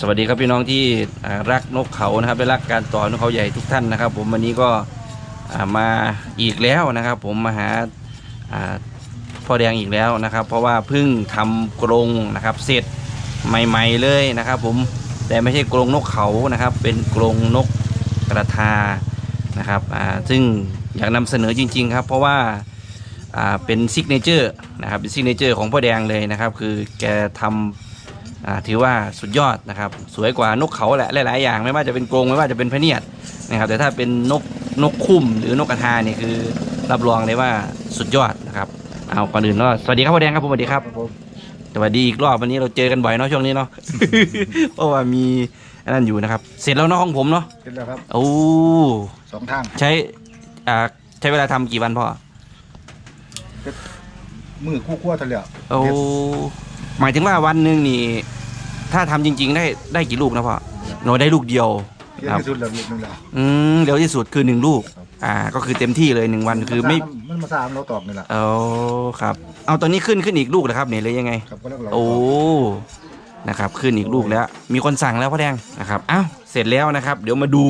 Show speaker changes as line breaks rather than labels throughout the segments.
สวัสดีครับพี่น้องที่รักนกเขานะครับและรักการต่อนกเขาใหญ่ทุกท่านนะครับ ผมวันนี้ก็มาอีกแล้วนะครับ ผมมาหาพ่อแดงอีกแล้วนะครับ เพราะว่าเพิ่งทำกรงนะครับ เสร็จใหม่ ๆเลยนะครับ ผมแต่ไม่ใช่กรงนกเขานะครับ เป็นกรงนกกระทานะครับซึ่งอยากนำเสนอจริง ๆ ครับ เพราะว่าเป็นซิกเนเจอร์นะครับเป็นซิกเนเจอร์ของพ่อแดงเลยนะครับ คือแกทำอ่า ถือว่าสุดยอดนะครับ สวยกว่านกเขาแหละหลาย ๆ อย่างไม่ว่าจะเป็นกรงไม่ว่าจะเป็นพะเนียดนะครับ แต่ถ้าเป็นนกนกคุ้มหรือนกกระทาเนี่ยคือรับรองเลยว่าสุดยอดนะครับเอาก่อนอื่นก็สวัสดีครับพ่อแดงครับผมสวัสดีครับ
ครับผม
สวัสดีอีกรอบวันนี้เราเจอกันบ่อยเนาะช่วงนี้เนาะเพราะว่ามีอันนั้นอยู่นะครับ เสร็จแล้วเนาะของผมเนาะ
เสร็จแล้วครับ
โอ้
สองทาง
ใช้อ่าใช้เวลาทำกี่วันพ่อ
มือคู่ขั้วทะเลาะ
โอ้ หมายถึงว่าวันหนึ่งนี่ ถ้าทำจริง ๆ ได้ได้กี่ลูกนะพ่อเราได้ลูกเดียว
เยอะ
ครับ
ที่สุดแล้วลูกหนึงแล้ว
อืมเร็วที่สุดคือหนึ่งลูก อ่า ก็คือเต็มที่เลยหนึ่งวันคือไม่
มันมาสามเราตอกนี่แหละ
เอาครับ เอาตอนนี้ขึ้นขึ้นอีกลูกนะครับเนี่ยเลยยังไง
ครับก็แล้วเรา
โอ้ นะครับ ขึ้นอีกลูกแล้ว มีคนสั่งแล้วพ่อแดงนะครับอ้าวเสร็จแล้วนะครับ เดี๋ยวมาดู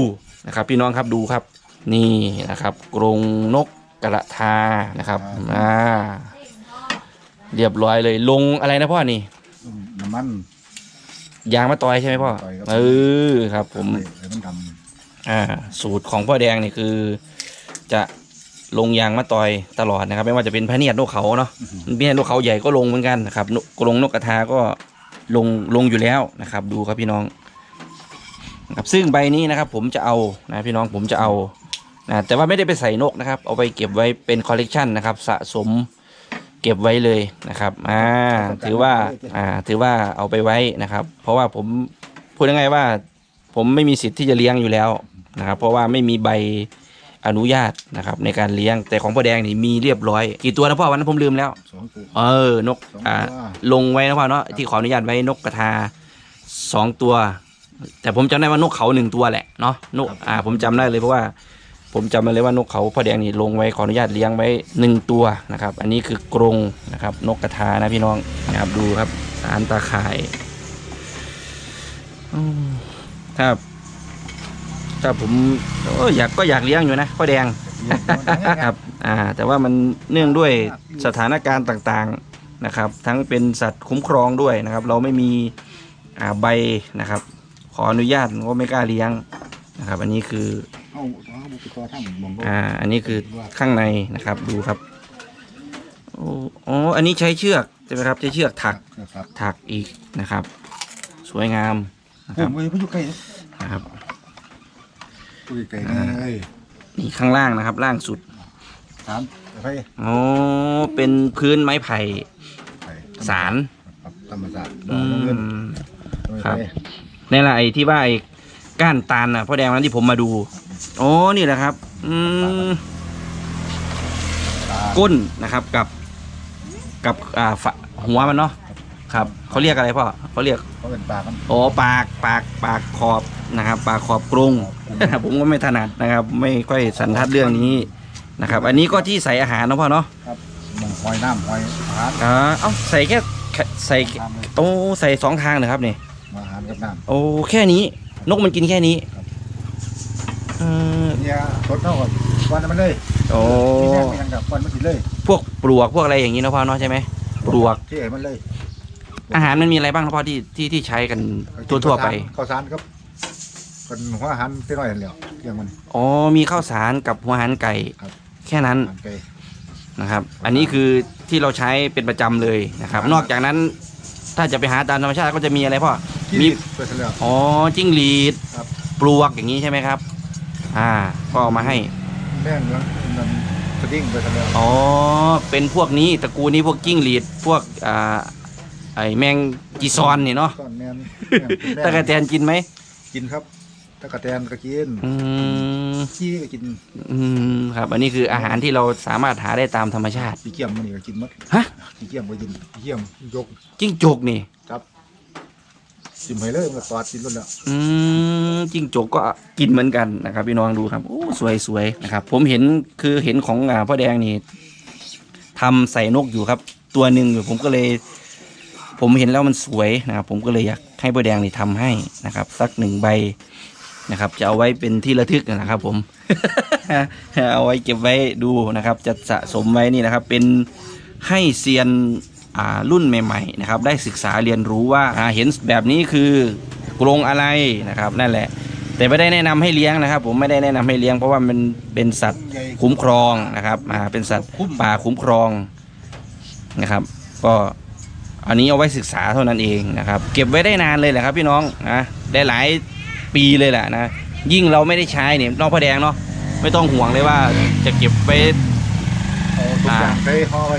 นะครับ พี่น้องครับดูครับ นี่นะครับ กรงนกกระทานะครับ อ่า เรียบร้อยเลยลงอะไรนะพ่อนี่
น้ำมัน
ยางมะตอยใช่ไหมพ่อ
ยางมะตอยครับ
เออครับ ผม
ให้มันด
อ่า สูตรของพ่อแดงนี่คือ จะลงยางมะตอยตลอดนะครับ ไม่ว่าจะเป็นพะเนียดนกเขาเนาะพะเนียดนกเขาใหญ่ก็ลงเหมือนกันนะครับนกกรงนกกระทาก็ลงลงอยู่แล้วนะครับ ดูครับพี่น้องนะครับซึ่งใบนี้นะครับ ผมจะเอานะพี่น้องผมจะเอานะแต่ว่าไม่ได้ไปใส่นกนะครับ เอาไปเก็บไว้เป็นคอลเลกชันนะครับ สะสม เก็บไว้เลยนะครับอ่าถือว่าอ่าถือว่าเอาไปไว้นะครับ เพราะว่าผมพูดยังไงว่า ผมไม่มีสิทธิ์ที่จะเลี้ยงอยู่แล้วนะครับ เพราะว่าไม่มีใบอนุญาตนะครับในการเลี้ยงแต่ของพ่อแดงนี่มีเรียบร้อย กี่ตัวนะพ่อวันนั้นผมลืมแล้วำ
สองตัว
เออนก
สองตัว
อ่าลงไว้นะพ่อเนาะที่ขออนุญาตไว้นกกระทาสองตัว แต่ผมจำได้ว่านกเขาหนึ่งตัวแหละเนาะนกอ่าผมจำได้เลยเพราะว่า ผมจำมาเลยว่านกเขาพ่อแดงนี่ลงไว้ขออนุญาตเลี้ยงไว้หนึ่งตัวนะครับ อันนี้คือกรงนะครับ นกกระทานะพี่น้องนะครับดูครับสารตาข่ายอืมถ้าถ้าผมอออยากก็อยากเลี้ยงอยู่นะพ่อแดงครับ อ่า แต่ว่ามันเนื่องด้วยสถานการณ์ต่างๆนะครับ ทั้งเป็นสัตว์คุ้มครองด้วยนะครับ เราไม่มีอ่าใบนะครับ ขออนุญาตก็ไม่กล้าเลี้ยงนะครับ อันนี้คือ
เอาเอาบุกตัวทั้งมอง
อ่า อันนี้คือข้างในนะครับ ดูครับโอ้อ๋ออันนี้ใช้เชือกใช่ไหมครับใช้เชือกถัก
นะครับ
ถักอีกนะครับ สวยงามนะ
ผ
ครับ
มไปอยู่ใกล้
นะครับ
อยู่ใกล้นี่เลย
นี่ข้างล่างนะครับ ล่างสุด
สามไป
อ๋อเป็นพื้นไม้ไผ่
ไป
สาร
ครับธรรมศาสตร์ด
อื
อกเงิน
ม
ไป
ครับนี่แหละไอ้ที่ว่าไอ้ก้านตาลน่ะพ่อแดงนั้นที่ผมมาดู โอ้นี่แหละครับ อืม
ตา
ก้นนะครับกับ กับอ่าฝาหัวมันเนาะครับเขาเรียกอะไรพ่อเขาเรียก
เขาเป็นปลากัน
โอ้ปากปากปากขอบนะครับ ปากขอบกรงผมก็ไม่ถนัดนะครับ ไม่ค่อยสันทัดเรื่องนี้นะครับ อันนี้ก็ที่ใส่อาหารเนาะพ่อเนาะ
ครับมองหอยน้ำหอยอาหาร
อ่าเอ้าใส่แค่แค่ใส่
ทางเลย
โอ้ใส่สองทางนะครับนี่
อาหารกับน้
โอ้แค่นี้นกมันกินแค่นี้
ครับ
เออำ
เนี่ยสดเท่ากันวันมันเลย
โอ้
ที่แรกมันยังกับวันมันสิเลย
พวกปลวกพวกอะไรอย่างนี้นะพ่อเนาะใช่ไหมปลวก
ที่เห็นมันเลย
อาหารมันมีอะไรบ้างนะพ่อที่ที่ที่ใช้กันทั่วๆไป
ข้าวสารครับเป็นหัวอาหารที่น้อยเดียวเที่ยงมัน
อ๋อมีข้าวสารกับหัวหันไก่
ครับ
แค่นั้น
อาหารไก่
นะครับ อันนี้คือที่เราใช้เป็นประจำเลยนะครับ นอกจากนั้นถ้าจะไปหาตามธรรมชาติก็จะมีอะไรพ่อมี
มีเปิดเสร็จแล้ว
อ๋อจิ้งหรีด
ครับ
ปลวกอย่างนี้ใช่ไหมครับ อ่า ก็เอามาให้
แม่งแล้วมันสดิ้งเปิดเสร็จแล้ว
อ๋อ เป็นพวกนี้ตระกูลนี้พวกจิ้งหรีดพวกอ่าไอแมงจีซอนนี่เนาะ
ก้อนแมน
ตะกะแตนกินไหม
กินครับตะกะแตนก็กิน
อืม
ขี้ก็กิน
อืมครับ อันนี้คืออาหารที่เราสามารถหาได้ตามธรรมชาติ
ขี้เกียมมันนี่ก็กินหมด
ฮะ
ขี้เกียมก็กินขี้เกียมยก
จิ้งจกนี่
ครับจิ้มให้เลยมันก็ตอดกินรถแล้ว
อืม จิ้งจกก็กินเหมือนกันนะครับ พี่น้องดูครับโอ้สวยสวยนะครับ ผมเห็นคือเห็นของอ่าพ่อแดงนี่ทำใส่นกอยู่ครับ ตัวหนึ่งอยู่ผมก็เลย ผมเห็นแล้วมันสวยนะครับ ผมก็เลยอยากให้พ่อแดงนี่ทำให้นะครับ สักหนึ่งใบนะครับ จะเอาไว้เป็นที่ระทึกนะครับ ผม เอาไว้เก็บไว้ดูนะครับ จะสะสมไว้นี่นะครับ เป็นให้เซียนรุ่นใหม่ ๆ นะครับ ได้ศึกษาเรียนรู้ว่าเห็นแบบนี้คือ กรงอะไรนะครับนั่นแหละ แต่ไม่ได้แนะนำให้เลี้ยงนะครับ ผมไม่ได้แนะนำให้เลี้ยงเพราะว่ามันเป็นสัตว์
ใหญ่
คุ้มครองนะครับอ่าเป็นสัตว์ป่าคุ้มครองนะครับ ก็อันนี้เอาไว้ศึกษาเท่านั้นเองนะครับ เก็บไว้ได้นานเลยแหละครับ พี่น้องนะได้หลายปีเลยแหละนะยิ่งเราไม่ได้ใช้เนี่ยนอกพระแดงเนาะไม่ต้องห่วงเลยว่าจะเก็บไป
เอาทุกอย่างใส่ห่อไว้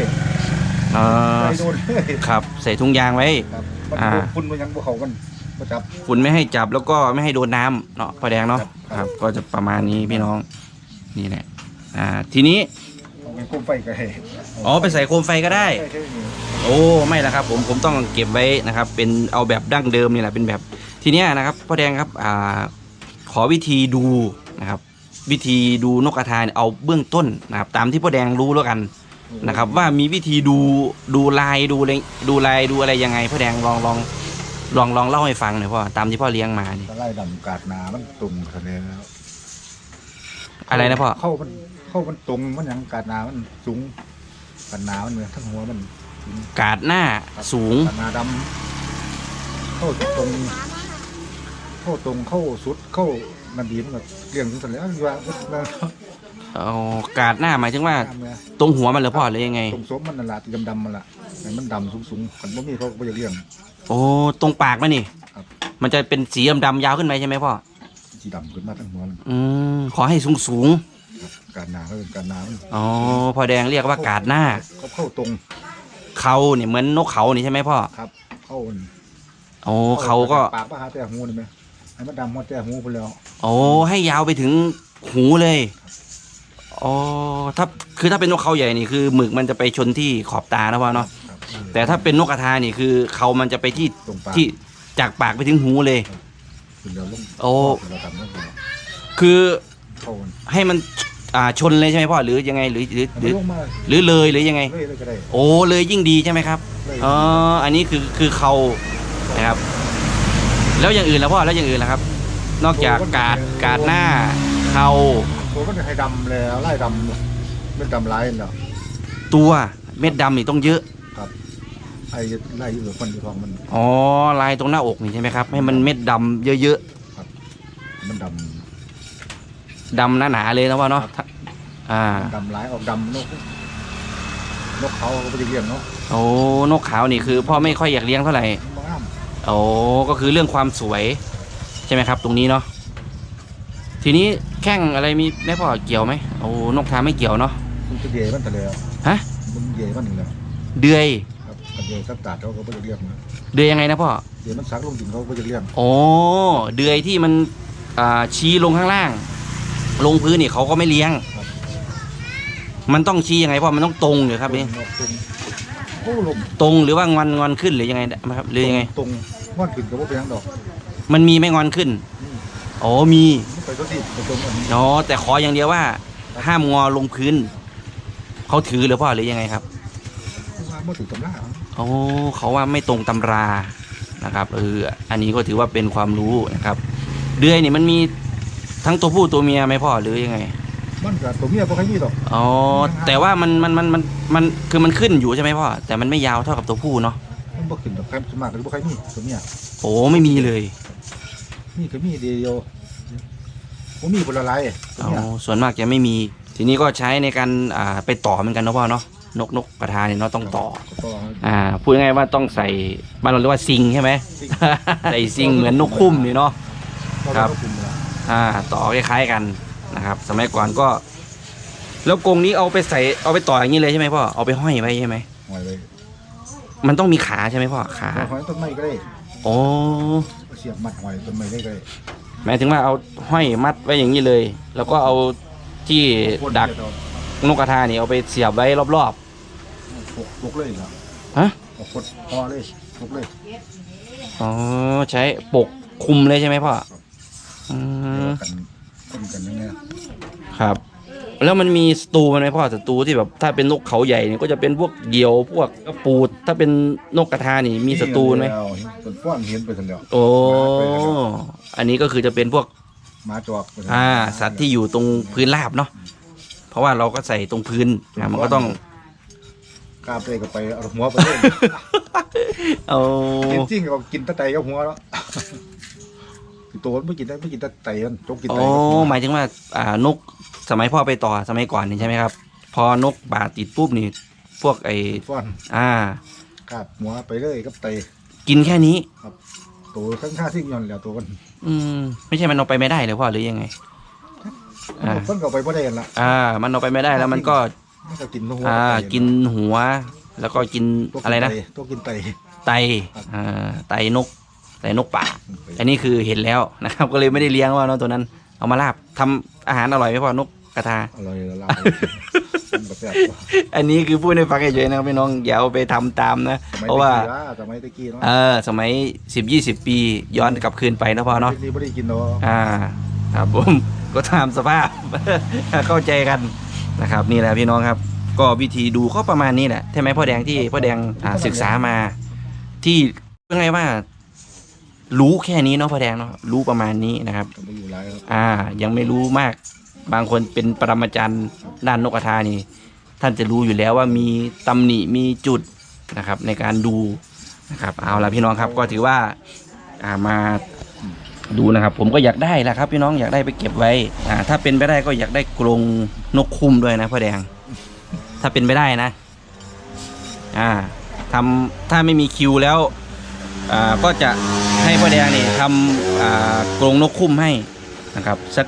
เอ่อ
ใส่โดนเลย
ครับ ใส่ถุงยางไว้
ครับมัน
อ่า
คุณมันยังบ่เขามัน บ่จับ
ฝุ่นไม่ให้จับแล้วก็ไม่ให้โดนน้ำเนาะพระแดงเนาะ
ครับ
ครับก็จะประมาณนี้พี่น้องนี่แหละอ่าทีนี้
เอาไปกุ้มไฟก็ให้
อ๋อไปใส่โคมไฟก็ได้
ใช่ใช่นี่
โอ้ไม่ละครับผมผมต้องเก็บไว้นะครับ เป็นเอาแบบดั้งเดิมนี่แหละเป็นแบบทีเนี้ยนะครับพ่อแดงครับอ่าขอวิธีดูนะครับ วิธีดูนกกระทาเนี่ยเอาเบื้องต้นนะครับ ตามที่พ่อแดงรู้แล้วกันนะครับ ว่ามีวิธีดูดูลายดูอะไรดูลายดูอะไรยังไงพ่อแดงลองลอง ลองลองเล่าให้ฟังหน่อยพ่อตามที่พ่อเลี้ยงมานี่
ถ้าไล่ดำกาดหนามันตุ่มทะเลแล้ว
อะไรนะพ่อ
เข้ามันเข้ามันตรงมันหยังกาดหนามันสูงกาดหนามันเลยทั้งหัวมันสูง
กาดหน้าสูง
กาดหนาดำเข้าตรงเข้าตรงเข้าสุดเข้ามันดีมันก็เลี้ยงถึงสันแล้วอยู่ว่ามัน
เอากาดหน้าหมายถึงว่า
ตามเนี่ย
ตรงหัวมันเหรือพ่อหรือยังไง
ตรงสมมันนั่นละที่ดำๆมันละให้มันดำสูงๆกันบ่มีเขาก็บ่อยากเลี้ยง
โอ้ตรงปากมันนี่
ครับ
มันจะเป็นสีดำๆยาวขึ้นไปใช่ไหมพ่อ
สีดำขึ้นมาทั้งหัวมัน
อืมขอให้สูงสูง
ครับกาดหนาก็เป็นกาดหนามัน
ๆอ๋อพอแดงเรียกว่ากาดหน้า
เขาเข้าตรง
เขาเนี่ยเหมือนนกเขานี่ใช่ไหมพ่อ
ครับ เข้ามัน
โอ้เขาก็
ปากปะหาแต่หูนี่ไหมให้มันดำหมดแต่หูไปแล้ว
โอ้ให้ยาวไปถึงหูเลยอ๋อถ้าคือถ้าเป็นนกเขาใหญ่นี่คือหมึกมันจะไปชนที่ขอบตานะพ่อเนาะ
ครับ
แต่ถ้าเป็นนกกระทานี่คือเขามันจะไปที่
ตรงปาก
ที่จากปากไปถึงหูเลย
ขึ้นแล้วลง
โอ้
เราดำลงไป
คือ
เข้ามัน
ให้มันอ่าชนเลยใช่ไหมพ่อหรือยังไงหรือหรือห
ให้
รือ
มันลงมา
หรือเลยหรือยังไง
เรื่อยๆก็ได้
โอ้เลยยิ่งดีใช่ไหมครับ
เลย
อ๋ออันนี้คือคือเขานะครับ แล้วอย่างอื่นแล้วพ่อแล้วอย่างอื่นแล้วครับ นอกจากกาดกาดหน้าเขา
ตัวมันจะให้ดำแล้วไล่ดำเป็นดำลายแล้ว
ตัวเม็ดดำนี่ต้องเยอะ
ไอ้ไล่อยู่กับคนที่ท้องมัน
อ๋อลายตรงหน้าอกนี่ใช่ไหมครับ ให้มันเม็ดดำเยอะ
มันด
ๆดำหนาๆเลยนะพ่อเนาะถ้าอ่าำ
ดำลายออกดำนก นกเขาเขาก็ไปเลี้ยงเนาะ
โอ้นกขาวนี่คือพ่อไม่ค่อยอยากเลี้ยงเท่าไหร่
มันบ่งาม
โอ้ก็คือเรื่องความสวย ใช่ไหมครับ ตรงนี้เนาะทีนี้แข้งอะไรมีแม่พ่อเกี่ยวไหมโอ้นกทาไม่เกี่ยวเนาะ
มันจะเย่มันทะเล
ฮะ
มันเย่มันถึงแล้ว
เดือย
ครับกันเย่สักตาดเขาก็ไปเลี้ยงนะ
เดือยยังไงนะพ่อ
เย่มันสักลงดินเขาก็ไปเลี้ยง
โอ้เดือยที่มันอ่าชี้ลงข้างล่าง ลงพื้นนี่เขาก็ไม่เลี้ยง มันต้องชี้ยังไงพ่อมันต้องตรงหรือครับนี่
ตรงตรงโอ้ลม
ตรงหรือว่างอนงอนขึ้นหรือยังไงนะครับหรือยังไง
ตรงม้อนขึ้นกับว่าเป็นหยังดอก
มันมีไม่งอนขึ้นโอ้มี
มันไปตัวที่ไปตรงอันนี้
อ๋อแต่ขออย่างเดียวว่า ห้ามงอลงพื้นเขาถือหรือพ่อหรือยังไงครับ
ว่าเมื่อถึงตำรา
โอ้เขาว่าไม่ตรงตำรานะครับเอออันนี้ก็ถือว่าเป็นความรู้นะครับ เดือยนี่มันมีทั้งตัวผู้ตัวเมียไหมพ่อหรือยังไง
มันกับตัวเมียบ่ใครมีดอก
อ๋อแต่ว่ามันมันมันมันมันคือมันขึ้นอยู่ใช่ไหมพ่อแต่มันไม่ยาวเท่ากับตัวผู้เนาะ
มันบ่ขึ้นดอกใครสวนมากก็บ่ใครมีตัวเมีย
โอ้ไม่มีเลย
มีก็มีเดียวบ่มีผลละลายตัว
อ๋อ
เมีย
ส่วนมากจะไม่มี ทีนี้ก็ใช้ในการอ่าไปต่อเหมือนกันเนาะพ่อเนาะ นกนกกระทาเนี่ยเนาะต้องต่อ
ก็ต่อ
อ่า พูดง่ายๆว่าต้องใส่บ้านเราเรียกว่าซิงใช่ไหม
ซิง
ใส่ซิงเหมือนนกคุ้มนี่เนาะ ครับ
ก็คุมละ
อ่า ต่อคล้ายๆกันนะครับ สมัยก่อนก็ แล้วกรงนี้เอาไปใส่เอาไปต่ออย่างนี้เลยใช่ไหมพ่อเอาไปห้อยไว้ใช่ไหม
หอยไว้
มันต้องมีขาใช่ไหมพ่อขา
หอยต้นไม้ก็ได้
โอ้
เสียบมัดหอยต้นไม้ได้ก็ได้
หมายถึงว่าเอาห้อยมัดไว้อย่างนี้เลย แล้วก็เอาที่ดัก
เอา
นกกระทานี่เอาไปเสียบไว้รอบ
ปกปกเลยเหรอ
ฮะ
เอากดพอเลยปกเลย
ๆอ๋อใช้ปกคุมเลยใช่ไหมพ่ออืม
กันคนกันยังไง
ครับ แล้วมันมีศัตรูมันไหมพ่อศัตรูที่แบบถ้าเป็นนกเขาใหญ่เนี่ยก็จะเป็นพวกเหยี่ยวพวกปูด ถ้าเป็นนกกระทานี่มีศัตรูไหม
แล้วเป็นฟ้อนเห็นไปสันแล้ว
โอ้อันนี้ก็คือจะเป็นพวก
หมาจอกไปซั่น
อ่าสัตว์ที่อยู่ตรงพื้นราบเนาะเพ ราะว่าเราก็ใส่ตรงพื้นอะมันก็ต้อง
กล้าไปก็ไปเอาหัวไปเลย
เอา
กินจริงก็กินแตะไตกับหัวแล้วตัวมันไม่กินได้ไม่กินแตะไตมันจกกินไต
โอ้
กับหัว
หมายถึงว่า อ่านกสมัยพ่อไปต่อสมัยก่อนนี่ใช่ไหมครับ พอนกบาดติดปุ๊บนี่ พวกไอ
ฟ้อน
อ่า
กาบหัวไปเลยกับไต
กินแค่นี้
ตัวข้างข้าที่ย้อนแล้วตัวมัน
อืมไม่ใช่มันเอาไปไม่ได้เลยพ่อหรือยังไง อ่า
เพิ่นก็เอาไปบ่ได้กันละ
อ่า มันเอาไปไม่ได้แล้วมันก็
มันก็กินหัว
อ่า
ไต
กินหัว แล้วก็กิน
ตัวกิ
อะไรนะ
ตตัวกินไต
ไตอ่าไตนกไตนกป่าอันนี้คือเห็นแล้วนะครับ ก็เลยไม่ได้เลี้ยงว่าเนาะตัวนั้น เอามาลาบทำอาหารอร่อยไหมพ่อนกกระทา
อร่อยละลาบมันบ่แซ่บ
อันนี้คือพูดให้ฟังเฉยๆนะครับพี่น้องอย่าเอาไปทำตามนะ
สมัย
เพราะว่า
ตะกี้สมัยตะกี้เนาะ
เออสมัยสิบยี่สิบปีย้อนกลับคืนไปนะพ่อเนาะ
ตะกี้บ่ได้กินเนาะ
อ่า ครับผม ก็ตามสภาพ เข้าใจกันนะครับ นี่แหละพี่น้องครับ ก็วิธีดูก็ประมาณนี้แหละใช่ไหมพ่อแดงที่พ่อแดงอ่าศึกษามา ที่ยังไงว่า รู้แค่นี้เนาะพ่อแดงเนาะรู้ประมาณนี้นะครับ
ก็บ่อยู่หลายครับ
อ่า ยังไม่รู้มาก บางคนเป็นปรมาจารย์ด้านนกกระทานี่ ท่านจะรู้อยู่แล้วว่ามีตำหนิมีจุดนะครับ ในการดูนะครับ เอาละพี่น้องครับก็ถือว่าอ่ามา ดูนะครับ ผมก็อยากได้แหละครับ พี่น้องอยากได้ไปเก็บไว้อ่าถ้าเป็นไปได้ก็อยากได้กรงนกคุ้มด้วยนะพ่อแดง ถ้าเป็นไปได้นะอ่าทำถ้าไม่มีคิวแล้วอ่าก็จะให้พ่อแดงนี่ทำอ่ากรงนกคุ้มให้นะครับสัก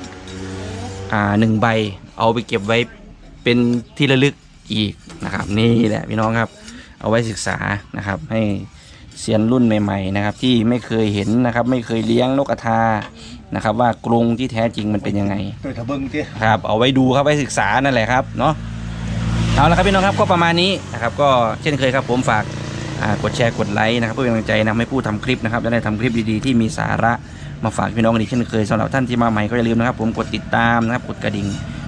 อ่าหนึ่งใบเอาไปเก็บไว้เป็นที่ระลึกอีกนะครับ นี่แหละพี่น้องครับ เอาไว้ศึกษานะครับให้ เซียนรุ่นใหม่ๆนะครับที่ไม่เคยเห็นนะครับ ไม่เคยเลี้ยงนกกระทานะครับ ว่ากรงที่แท้จริงมันเป็นยังไง
ตัวทะเบิงติ
ครับ เอาไว้ดูครับไว้ศึกษานั่นแหละครับเนาะเอาละครับพี่น้องครับก็ประมาณนี้นะครับก็เช่นเคยครับผมฝากอ่ากดแชร์กดไลค์นะครับเพื่อเป็นกำลังใจนะให้ผู้ทำคลิปนะครับจะได้ทำคลิปดีๆที่มีสาระมาฝากพี่น้องกันอีกเช่นเคยสำหรับท่านที่มาใหม่ก็อย่าลืมนะครับ ผมกดติดตามนะครับกดกระดิ่ง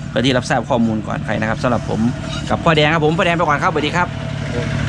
เพื่อที่รับทราบข้อมูลก่อนใครนะครับสำหรับผมกับพ่อแดงครับผมพ่อแดงไปก่อนครับสวัสดีครับ
ครับ